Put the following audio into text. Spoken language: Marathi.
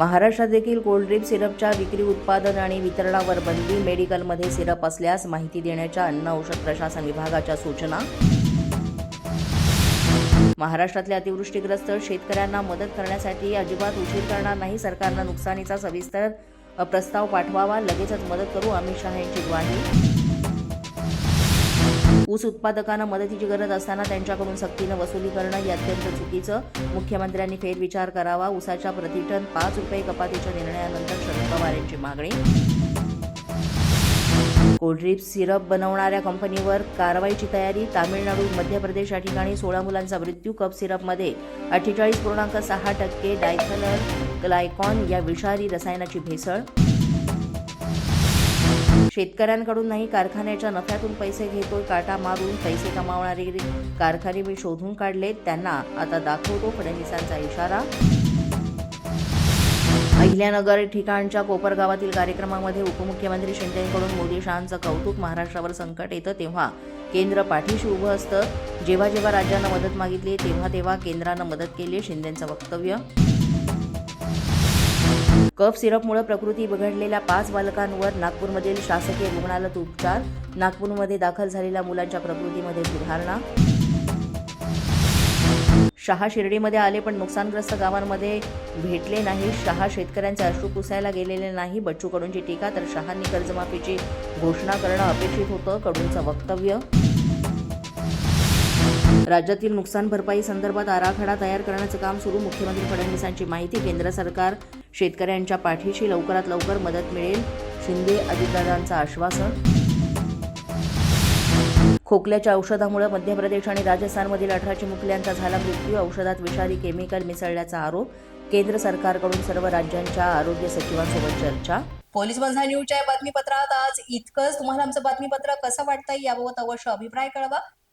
महाराष्ट्रात देखील कोल्ड्रिप सिरपच्या विक्री उत्पादन आणि वितरणावर बंदी. मेडिकलमध्ये सिरप असल्यास माहिती देण्याच्या अन्न औषध प्रशासन विभागाच्या सूचना. महाराष्ट्रातल्या अतिवृष्टीग्रस्त शेतकऱ्यांना मदत करण्यासाठी अजिबात उशीर करणार नाही सरकारनं नुकसानीचा सविस्तर प्रस्ताव पाठवावा. लगेचच मदत करू. अमित शहा यांची ग्वाही. ऊस उत्पादकांना मदतीची गरज असताना त्यांच्याकडून सक्तीनं वसुली करणं हे अत्यंत चुकीचं. मुख्यमंत्र्यांनी फेरविचार करावा. ऊसाच्या प्रतिटन पाच रुपये कपातीच्या निर्णयानंतर शरद पवार यांची मागणी. कोल्ड्रिप सिरप बनवणाऱ्या कंपनीवर कारवाईची तयारी. तामिळनाडू मध्य प्रदेश या ठिकाणी सोळा मुलांचा मृत्यू कप सिरपमध्ये. अठ्ठेचाळीस पूर्णांक सहा टक्के डायथनल ग्लायकॉन या विषारी रसायनाची भेसळ. शेतकऱ्यांकडून नाही कारखान्याच्या नफ्यातून पैसे घेतोय काटा मारून पैसे कमावणारे कारखाने मी शोधून काढले त्यांना आता दाखवतो फडणवीसांचा इशारा. अहिल्यानगर ठिकाणच्या कोपर गावातील कार्यक्रमामध्ये उपमुख्यमंत्री शिंदेकडून मोदी शहांचं कौतुक महाराष्ट्रावर संकट येतं तेव्हा केंद्र पाठीशी उभं असतं. जेव्हा जेव्हा राज्यानं मदत मागितली तेव्हा तेव्हा केंद्रानं मदत केली शिंदेचं वक्तव्य. कफ सिरपमुळे प्रकृती बिघडलेल्या पाच बालकांवर नागपूरमधील शासकीय रुग्णालयात उपचार. नागपूरमध्ये दाखल झालेल्या मुलांच्या प्रकृतीमध्ये सुधारणा. शहा शिर्डीमध्ये आले पण नुकसानग्रस्त गावांमध्ये भेटले नाही. शहा शेतकऱ्यांचे अश्रू पुसायला गेलेले नाही. बच्चू कडूंची टीका तर शहांनी कर्जमाफीची घोषणा करणं अपेक्षित होतं कडूंचं वक्तव्य. राज्यातील नुकसान भरपाई संदर्भात आराखडा तयार करण्याचं काम सुरू. मुख्यमंत्री फडणवीसांची माहिती केंद्र सरकार शेतकऱ्यांच्या पाठीशी लवकरात लवकर मदत मिळेल शिंदे अजितदादांचं आश्वासन. खोकल्याच्या औषधामुळे मध्य प्रदेश आणि राजस्थानमधील अठरा चिमुकल्यांचा झाला मृत्यू. औषधात विषारी केमिकल मिसळल्याचा आरोप केंद्र सरकारकडून सर्व राज्यांच्या आरोग्य सचिवांसोबत चर्चा. पोलीस बंधा न्यूजच्या बातमीपत्रात आज इतकंच. तुम्हाला आमचं बातमीपत्र कसं वाटतंय याबाबत अवश्य अभिप्राय कळवा.